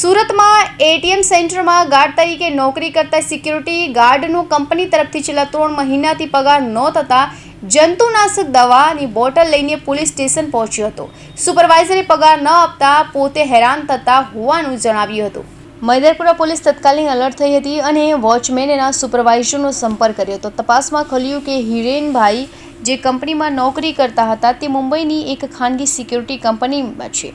સુરતમાં એટીએમ સેન્ટરમાં ગાર્ડ તરીકે નોકરી કરતા સિક્યુરિટી ગાર્ડનું કંપની તરફથી છેલ્લા ત્રણ મહિનાથી પગાર ન થતાં જંતુનાશક દવાની બોટલ લઈને પોલીસ સ્ટેશન પહોંચ્યો હતો. સુપરવાઇઝરે પગાર ન આપતા પોતે હેરાન થતા હોવાનું જણાવ્યું હતું. મૈદરપુરા પોલીસ તત્કાલીન એલર્ટ થઈ હતી અને વોચમેનના સુપરવાઇઝરનો સંપર્ક કર્યો હતો. તપાસમાં ખોલ્યું કે હિરેનભાઈ જે કંપનીમાં નોકરી કરતા હતા તે મુંબઈની એક ખાનગી સિક્યુરિટી કંપનીમાં છે.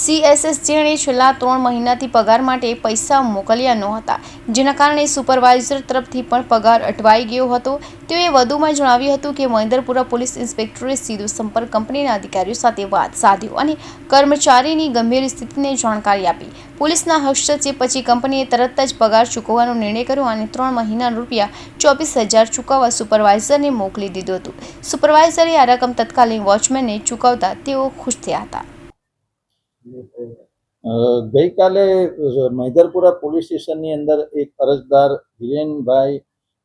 સીએસએસ જેણે છેલ્લા ત્રણ મહિનાથી પગાર માટે પૈસા મોકલ્યા ન હતા જેના કારણે સુપરવાઇઝર તરફથી પણ પગાર અટવાઈ ગયો હતો. તેઓએ વધુમાં જણાવ્યું હતું કે મહેન્દ્રપુરા પોલીસ ઇન્સ્પેક્ટરે સીધો સંપર્ક કંપનીના અધિકારીઓ સાથે વાત સાધ્યો અને કર્મચારીની ગંભીર સ્થિતિને જાણકારી આપી. પોલીસના હસ્તક્ષેપ પછી કંપનીએ તરત જ પગાર ચૂકવવાનો નિર્ણય કર્યો અને ત્રણ મહિના રૂપિયા ચોવીસ હજાર ચૂકવવા સુપરવાઇઝરને મોકલી દીધું હતું. સુપરવાઇઝરે આ રકમ તત્કાલીન વોચમેનને ચૂકવતા તેઓ ખુશ થયા હતા. ગઈકાલે મૈદરપુરા પોલીસ સ્ટેશનની અંદર એક અરજદાર હિરેનભાઈ,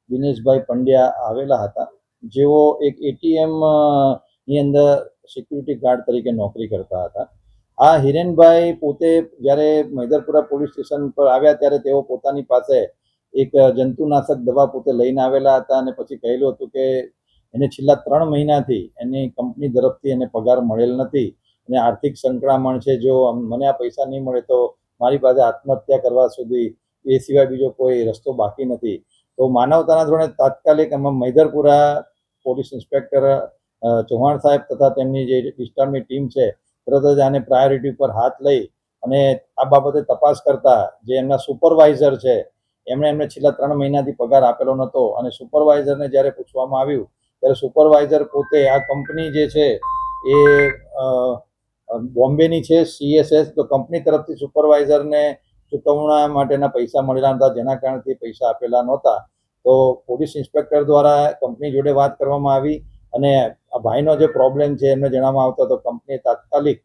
દિનેશભાઈ પંડ્યા આવેલા હતા. જેઓ એક એટીએમની અંદર સિક્યુરિટી ગાર્ડ તરીકે નોકરી કરતા હતા. આ હિરેનભાઈ પોતે જ્યારે મૈદરપુરા પોલીસ સ્ટેશન પર આવ્યા ત્યારે તેઓ પોતાની પાસે એક જંતુનાશક દવા પોતે લઈને આવેલા હતા અને પછી કહેલું હતું કે એને છેલ્લા ત્રણ મહિનાથી એની કંપની તરફથી એને પગાર મળેલ નથી. અને આર્થિક સંકળામણ છે, જો મને આ પૈસા નહીં મળે તો મારી પાસે આત્મહત્યા કરવા સુધી એ સિવાય બીજો કોઈ રસ્તો બાકી નથી. તો માનવતાના ધોરણે તાત્કાલિક એમાં મૈદરપુરા પોલીસ ઇન્સ્પેક્ટર ચૌહાણ સાહેબ તથા તેમની જે વિસ્તારની ટીમ છે, તરત જ આને પ્રાયોરિટી પર હાથ લઈ અને આ બાબતે તપાસ કરતા જે એમના સુપરવાઇઝર છે, એમણે એમને છેલ્લા ત્રણ મહિનાથી પગાર આપેલો નહોતો અને સુપરવાઇઝરને જ્યારે પૂછવામાં આવ્યું, ત્યારે સુપરવાઇઝર પોતે આ કંપની જે છે એ બોમ્બેની છે સીએસએસ તો કંપની તરફથી સુપરવાઇઝરને ચૂકવણા માટેના પૈસા મળેલા હતા જેના કારણથી પૈસા આપેલા નહોતા. તો પોલીસ ઇન્સ્પેક્ટર દ્વારા કંપની જોડે વાત કરવામાં આવી અને આ ભાઈનો જે પ્રોબ્લેમ છે એમને જણાવવામાં આવતો તો કંપનીએ તાત્કાલિક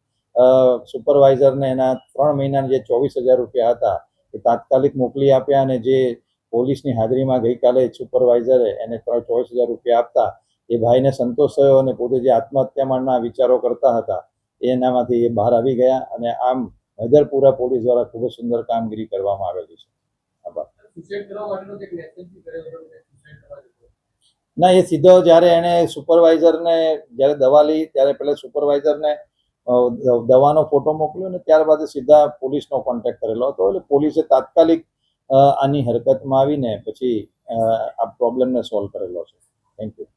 સુપરવાઇઝરને એના ત્રણ મહિનાના જે ચોવીસ હજાર રૂપિયા હતા, એ તાત્કાલિક મોકલી આપ્યા અને જે પોલીસની હાજરીમાં ગઈકાલે સુપરવાઇઝરે એને ત્રણ ચોવીસ હજાર રૂપિયા આપતા, એ ભાઈને સંતોષ થયો અને પોતે જે આત્મહત્યા મારના વિચારો કરતા હતા એનામાંથી એ બહાર આવી ગયા અને આમ હૈદરપુરા પોલીસ દ્વારા ખૂબ જ સુંદર કામગીરી કરવામાં આવેલી છે. ના એ સીધો જ્યારે એણે સુપરવાઇઝરને જ્યારે દવા લઈ ત્યારે પહેલાં સુપરવાઇઝરને દવાનો ફોટો મોકલ્યો ને ત્યારબાદ સીધા પોલીસનો કોન્ટેક્ટ કરેલો હતો. એટલે પોલીસે તાત્કાલિક આની હરકતમાં આવીને પછી આ પ્રોબ્લેમને સોલ્વ કરેલો છે. Thank you